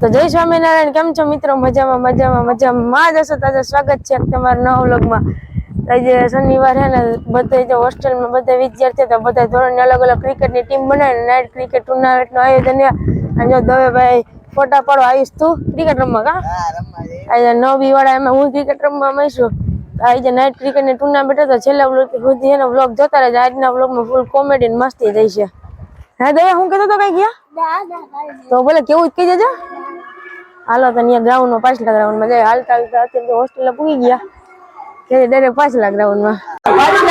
તો જય સ્વામિનારાયણ કેમ છો મિત્રો? મજામાં મજામાં મજામાં. જ હશો તાજા સ્વાગત છે તમારા નવ વ્લોગમાં. આજે શનિવાર છે ને બધા જો હોસ્ટેલમાં બધા વિદ્યાર્થીઓ તો બધા ધોરણની અલગ અલગ ક્રિકેટની ટીમ બનાવીને નાઇટ ક્રિકેટ ટુર્નામેન્ટનું આયોજન અને જો દવેભાઈ ફોટા પાડો આવીશ તું ક્રિકેટ રમવા કા? આજે નવી વાળા એમાં હું ક્રિકેટ રમવા માંગીશું? આજે નાઇટ ક્રિકેટની ટુર્નામેન્ટ હતો છેલ્લા વ્લોગ સુધી એનો વ્લોગ જોતા રહેજો. આજના વ્લોગમાં ફૂલ કોમેડી મસ્તી થઈ છે. હા દયા હું કહેતો તો કઈ ગયા? તો બોલે કેવું જ કહી દેજો. હાલો તો અહીંયા ગ્રાઉન્ડમાં પાછલા ગ્રાઉન્ડમાં જાય હાલતા હાલતા અત્યારે હોસ્ટેલ પૂગી ગયા. ત્યારે ડાયરેક્ટ પાછલા ગ્રાઉન્ડમાં. પાછલા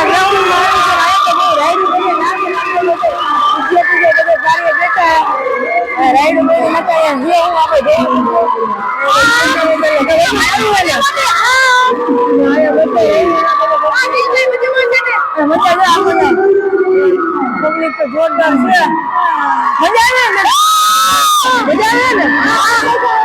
પબ્લિક તો જોરદાર છે. મજા આવે ને? મજા આવે ને?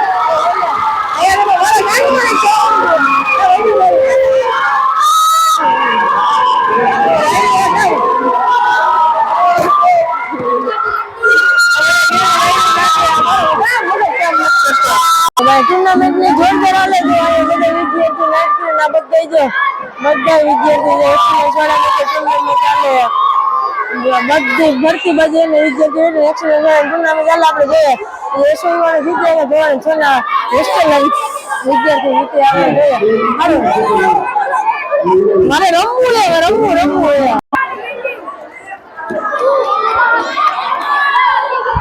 બધી ભરતી બધી વિદ્યાર્થી આપણે જોઈએ જીતે આપણે જોઈએ. મારે રમવું લે રમવું રમવું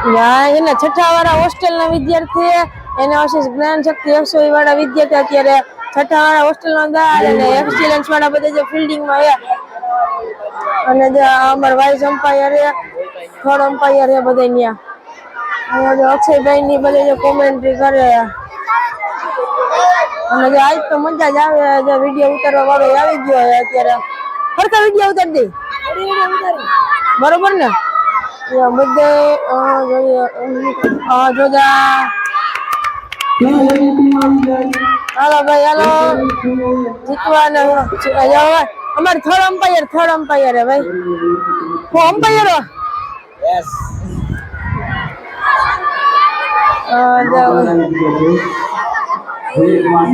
છે એના છઠ્ઠા વાળા હોસ્ટેલ ના વિદ્યાર્થી એના વિશે જ્ઞાન શક્તિ એકસો વાળા વિદ્યાર્થી અત્યારે છઠ્ઠા વાળા હોસ્ટેલ નો દાર અને એક્સિલન્સ વાળા બધા જે ફિલ્ડિંગમાં છે અને જે અમાર વાઇસ અમ્પાયર છે થર્ડ અમ્પાયર છે બધા ત્યાં અને જે અક્ષયભાઈ ની બધા જે કોમેન્ટ્રી કરે. અને જે આજ તો મજા જ આવે, જે વીડિયો ઉતારવા વાળો આવી ગયો છે અત્યારે. ફરતા વીડિયો ઉતારી દે. બરોબર ને? બધે જોઈએ જોજા હાલો ભાઈ, હાલો. જીતવાના અમારે થર્ડ અમ્પાયર થર્ડ અમ્પાયર હે ભાઈ. હું અમ્પાયર હો. Yes.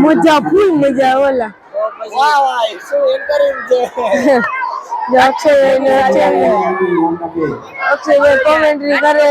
મજા ફૂલ મજા ઓલા. વાહ વાહ શું એન્કરિંગ છે. જો અક્ષય ને કોમેન્ટ્રી કરે.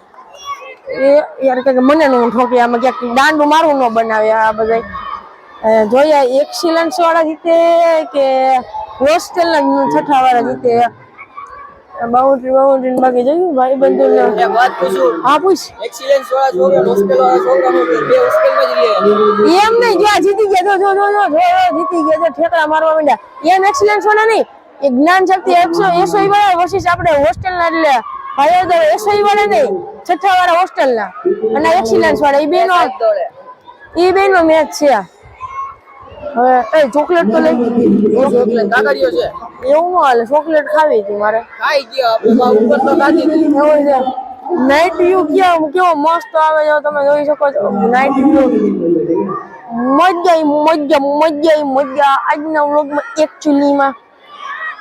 એ યાર કે મને નું ઠોકી આમાં ક્યાંક દાંડું મારું ન બનાવે આ બધા જોયા એક્સિલન્સ વાળા જીતે કે હોસ્ટેલ ના છઠ્ઠા વાળા જીતે બાઉન્ડ્રી બાઉન્ડ્રી બાકી જોયું? ભાઈ બંધુ ને વાત પૂછું. હા પૂછ. એક્સિલન્સ વાળા છોકરા હોસ્ટેલ વાળા છોકરા બે હોસ્ટેલમાં જ રહે. એમ નહીં જો જીતી ગયા જો જો જો જો જીતી ગયા જો ઠેકડા મારવા માંડ્યા. એમ એક્સિલન્સ વાળા નહીં એ જ્ઞાન શક્તિ એકસો એસો વાળા વર્સિસ આપણે હોસ્ટેલ ના એટલે ભાઈઓ તો એસો વાળા નહીં છઠ્ઠા વાળા હોસ્ટેલ ના. અને એક્સિલન્સ વાળા એ બે નો દોડે એ બે નો મેચ છે હવે એ ચોકલેટ તો લઈ ચોકલેટ કાકરીઓ છે. એવું ન હાલે ચોકલેટ ખાવી હતી મારે. ખાઈ ગયો ઉપર તો ખાધી એવું છે. નાઇટ વ્યૂ કેવો કેવો મસ્ત આવે છે તમે જોઈ શકો છો. નાઈટ વ્યૂ મજા મજા મજા મજા. આજના વ્લોગમાં એકચ્યુઅलीમાં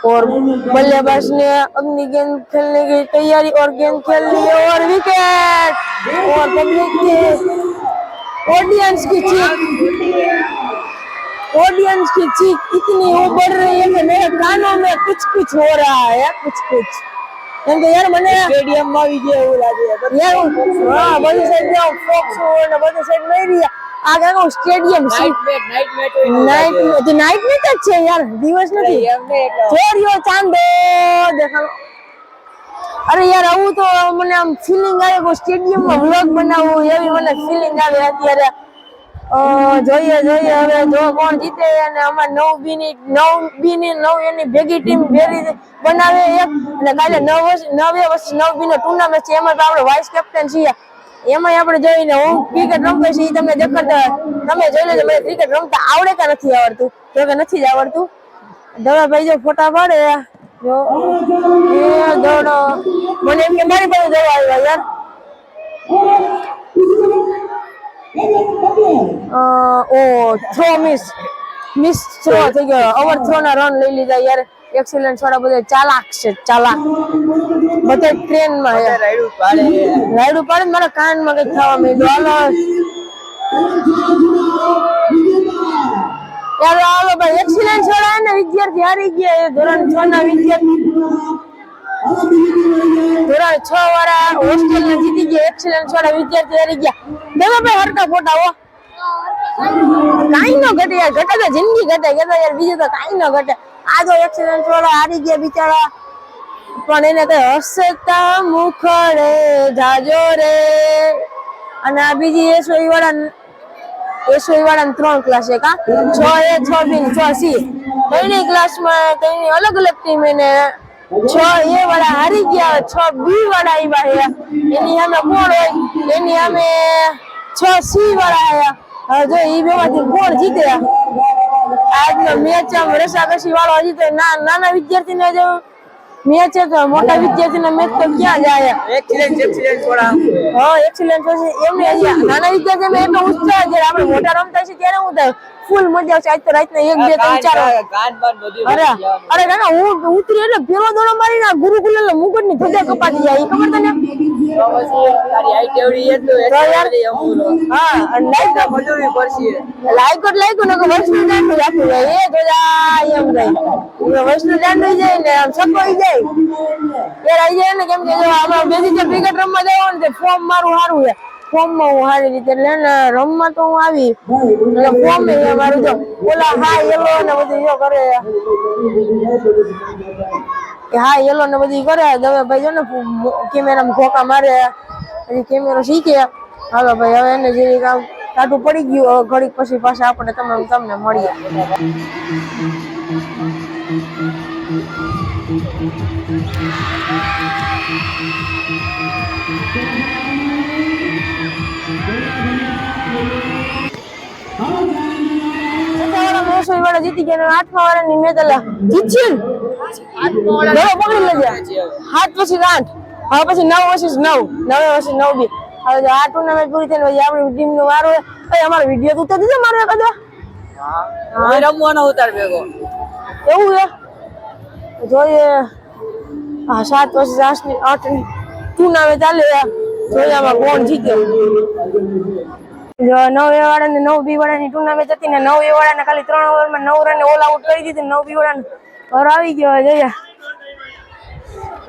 और बल्लेबाज ने अग्नि गेंद खेलने की तैयारी और गेंद खेल ली और विकेट और पब्लिक की ऑडियंस की चीख ऑडियंस की चीख इतनी उभर रही है कि मेरे कानों में कुछ कुछ हो रहा है कुछ कुछ કેમ કે યાર મને સ્ટેડિયમ માં આવી ગયા એવું લાગે યાર હા બધી સાઈડ જાવ ફોક્સ ને બધી સાઈડ લઈ રહ્યા આ કાંઈક stadium night match night match જ છે યાર દિવસ નથી. ચોરીઓ ચાંદો દેખાડો. અરે યાર આવું તો મને આમ ફિલિંગ આવે કે સ્ટેડિયમમાં વ્લોગ બનાવવું એવી મને ફિલિંગ આવે અત્યારે. જોઈએ જોઈએ હવે જો કોણ જીતે અને અમાર નવ બી ની નવ બી ની નવ એની ભેગી ટીમ ભેરી બનાવે એક. અને કાલે નવ વર્ષ નવે વર્ષ નવ બી નો ટુર્નામેન્ટ છે. એમાં તો આપણે વાઇસ કેપ્ટન છીએ. એમાં આપણે જોઈને હું ક્રિકેટ રમતો છે એ તમને દેખાડતા તમે જોઈ લેજો મને ક્રિકેટ રમતા આવડે કે નથી આવડતું? જો કે નથી જ આવડતું. દવાભાઈ જો ફોટા પાડે. જો. એ દોડો મને એમ કે મારી પાસે જવા આવ્યા યાર. ઓ થ્રો મિસ મિસ થ્રો થઈ ગયો. ઓવર થ્રો ના રન લઈ લીધા યાર. એક્સિલન્ટ વાળા બધા ચાલાક છે ચાલાક. બધા ટ્રેનમાં હે રાયડું પાડે મારા કાનમાં કઈ થવા માંડ્યું. હાલો. હાલો ભાઈ. એક્સિડન્ટ વાળા ને વિદ્યાર્થી હારી ગયા. એ ધોરણ છ ના વિદ્યાર્થી. ધોરણ છ વાળા હોસ્ટેલ ને જીતી ગયા. એક્સિલન્ટ વાળા વિદ્યાર્થી હારી ગયા. દેવા ભાઈ હરકા ફોટા હો. કાઈ નો ઘટે યાર. ઘટે તો જિંદગી ઘટે. કે યાર બીજું તો કાઈ નો ઘટે. આ તો એક્સિડન્ટ વાળા હારી ગયા બિચારા. પણ એને કઈ હસતા મુખડે જાજો રે. અને આ બીજી એસોઈ વાળા એસોઈ વાળા ત્રણ ક્લાસ છે કા છ એ, છ બી છ સી. ત્રણેય ક્લાસમાં ત્રણેય અલગ અલગ ટીમ એને છ એ વાળા હારી ગયા, છ બી વાળા આવ્યા હે એની સામે કોણ હોય? એની સામે છ સી વાળા આવ્યા હવે જો ઈ બેમાંથી કોણ જીતે? આજનો મેચ આમ રસાકસી વાળો હજી તો નાના વિદ્યાર્થીને જો મેચ છે તો મોટા વિદ્યાર્થીના મેચ તો ક્યાં જાય? એક્સિડન્ટ એક્સિડન્ટ થોડા હા એક્સિલન્ટ એમને નાના વિદ્યાર્થીને એટલો ઉત્સાહ જ્યારે આપણે મોટા રમતા છીએ ત્યારે હું થાય? ફૂલ મજા આવશે. આજ તો રાતના એક બે ત્રણ ચાર અરે અરે ના હું ઉતરી એટલે ફેરો દોડો મારી ના ગુરુકુલ એટલે મુગટની ધજા કપાતી જાય. ખબર તને? લાઈક ને દાંડ રાખવું જાય. એ તો એમ જાય વર્ષનું દાંડ જાય ને આમ સકોઈ જાય. એ રહી જાય ને કેમ કે જો આમાં બેસી જે ક્રિકેટ રમવા જવાનું ફોર્મ મારું સારું છે. ફોર્મમાં હું સારી રીતે એટલે ને રમવા તો હું આવી. એટલે ફોર્મ એ મારું જો, ઓલા હા યલો ને બધું જો કરે. હા યલો ને બધું કરે. દવે ભાઈ જો ને કેમેરામાં ઘોકા મારે. પછી કેમેરો શીખે. હાલો ભાઈ, હવે એને જે કામ ટાટું પડી ગયું. ઘડીક પછી પાછા આપણે તમે તમને મળીએ. વાળા જીતી ગયા આઠમા પકડી લેજે. હાથ પછી આઠ હવે પછી નવ વર્ષી નવ નવે વર્ષી નવ બી. હવે આ ટુર્નામેન્ટ પૂરી થઈને પછી આપણી ટીમ નો વારો અમારો વીડિયો તો ઉતારી દીધો મારો કદો હા રમવાનો ઉતાર ભેગો. એવું છે? જોઈએ. હા સાત વર્ષ આઠની આઠની ટુર્નામેન્ટ ચાલે. જોઈએ આમાં કોણ જીતે. નવ એ વાળા ને નવ બી વાળા ની ટુર્નામેન્ટ હતી ને નવ એ વાળા ને ખાલી ત્રણ ઓવરમાં નવ રન ઓલ આઉટ કરી દીધી નવ બી વાળા ઘર આવી ગયો જોઈએ.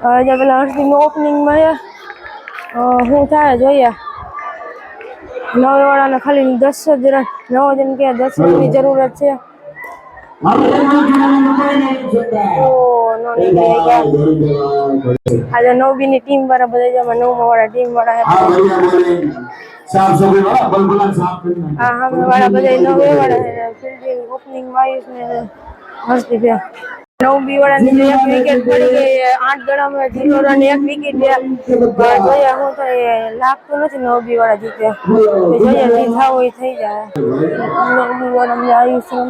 હવે પેલા હર્ષદીપનું ઓપનિંગમાં છે શું થાય જોઈએ. નવ વાળા ને ખાલી દસ જ રન, નવ જણ કે દસ રનની જરૂરત છે. આજે નવબી ની ટીમ વાળા બધા જમા નવમા વાળા ટીમ વાળા હે. સાફ સફાઈ વાળા બલબલા સાફ કરી. આ સામે વાળા બધા નવે વાળા ફિલ્ડિંગ ઓપનિંગ ને હર્ષદીપ. નવ બીવાળાની એક વિકેટ પડી ગઈ આઠ દડામાં જીરો રન એક વિકેટ જોઈએ હું તો લાગતું નથી નવ બીવાળા જીતે. જોઈએ લીધા હોય થઈ જાય. નવ બીવાળા અમને આયુષ્યમ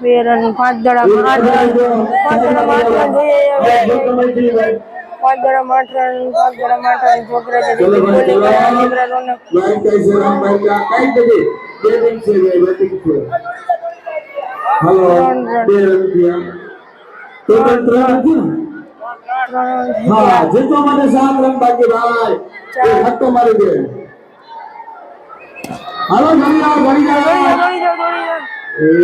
બે રન પાંચ દડા પાંચ રન. પાંચ દડા પાંચ રન જોઈએ પાંચ દડા માઠરાની પાંચ દડા માઠરાની છોકરા છે દીકરાઓને હેલો બે રૂપિયા તો ત્રણ છે હા જીતો મને સાત રન બાકી ભાઈ એ હટ્ટો મારી દે હાલો ધન્યવાદ ભણી જાવ એ એ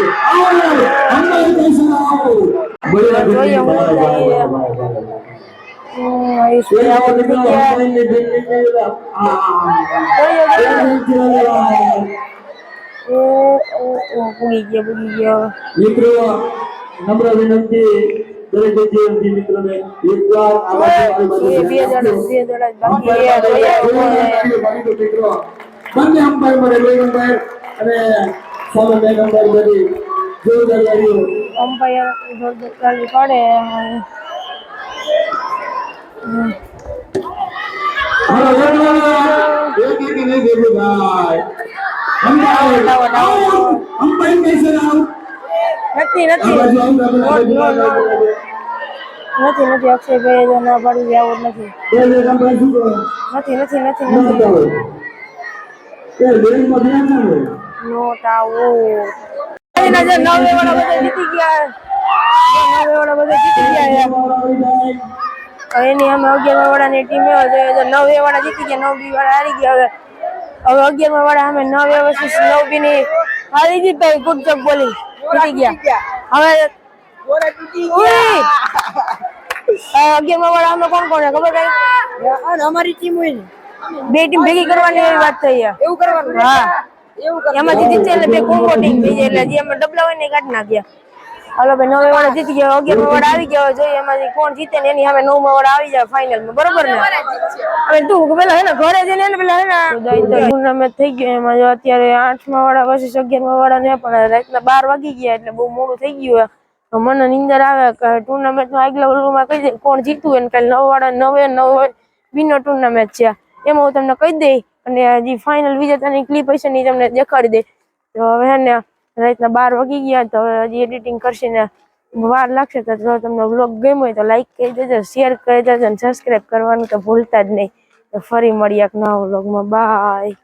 એ જોઈએ હું મિત્રો નમ્ર વિનંતી અને સામે બે જોરદાર અમ્પાયર જોરદાર ચાલુ પડે હાલો લડવા એક એક નહીં ભેગું થાય અંપાયર અંપાયર કૈસે આવ નથી આ નથી બાજુ આવ આ બાજુ નો, નો, નો. આવ નથી નથી અક્ષયભાઈ તો ના પાડી દે આવું જ નથી બે બે અંપાયર શું કરે નથી નથી નથી ના નથી આવે એ લેનમાં ધ્યાન ના હોય નોટ આવું જે નવે વાળા બધા જીતી ગયા નવે વાળા બધા જીતી ગયા એની અમે અગિયાર વાળાની ટીમ એવો છે નવે વાળા જીતી ગયા નવ બી વાળા હારી ગયા. હવે હવે અગિયાર વાળા અમે નવે વર્ષ નવ બી ની હારી ગઈ ભાઈ બોલી. જીતી ગયા. હવે! અગિયાર વાળા અમે કોણ કોણ ખબર કઈ? અમારી ટીમ હોય બે ટીમ ભેગી કરવાની વાત થઈ. એવું કરવાનું? હા. એમાંથી જીતે એટલે બે કોમ્બો ટીમ થઈ જાય એટલે જેમાં અમે ડબલા હોય ને કાઢી નાખ્યા હાલો ભાઈ નવે વાળા જીતી ગયા અગિયાર વાળા આવી ગયા હોય જોઈએ એમાંથી કોણ જીતે ને એની સામે નવ વાળા આવી જાય ફાઇનલમાં બરોબર ને? હવે તું પેલા હે ને ઘરે જઈને ને પેલા હે ને ટુર્નામેન્ટ થઈ ગયું એમાં જો અત્યારે આઠમા વાળા પછી અગિયારમા વાળા ને પણ રાતના બાર વાગી ગયા એટલે બહુ મોડું થઈ ગયું મને નિંદર આવે કે ટુર્નામેન્ટમાં આગલા ઓલુમાં કહી દે કોણ જીતું એને કાલે નવ વાળા નવે નવ વિનો ટુર્નામેન્ટ છે. એમાં હું તમને કહી દઈ અને હજી ફાઇનલ વિજેતાની ક્લિપ હશે ને તમને દેખાડી દે તો હવે ને, રાતના બાર વાગી ગયા તો હવે હજી એડિટિંગ કરશે ને વાર લાગશે તો જો તમને બ્લોગ ગમ્યો હોય તો લાઈક કરી દેજો શેર કરી દેજો અને સબસ્ક્રાઈબ કરવાનું તો ભૂલતા જ નહીં. તો ફરી મળીએ એક નવા વ્લોગમાં બાય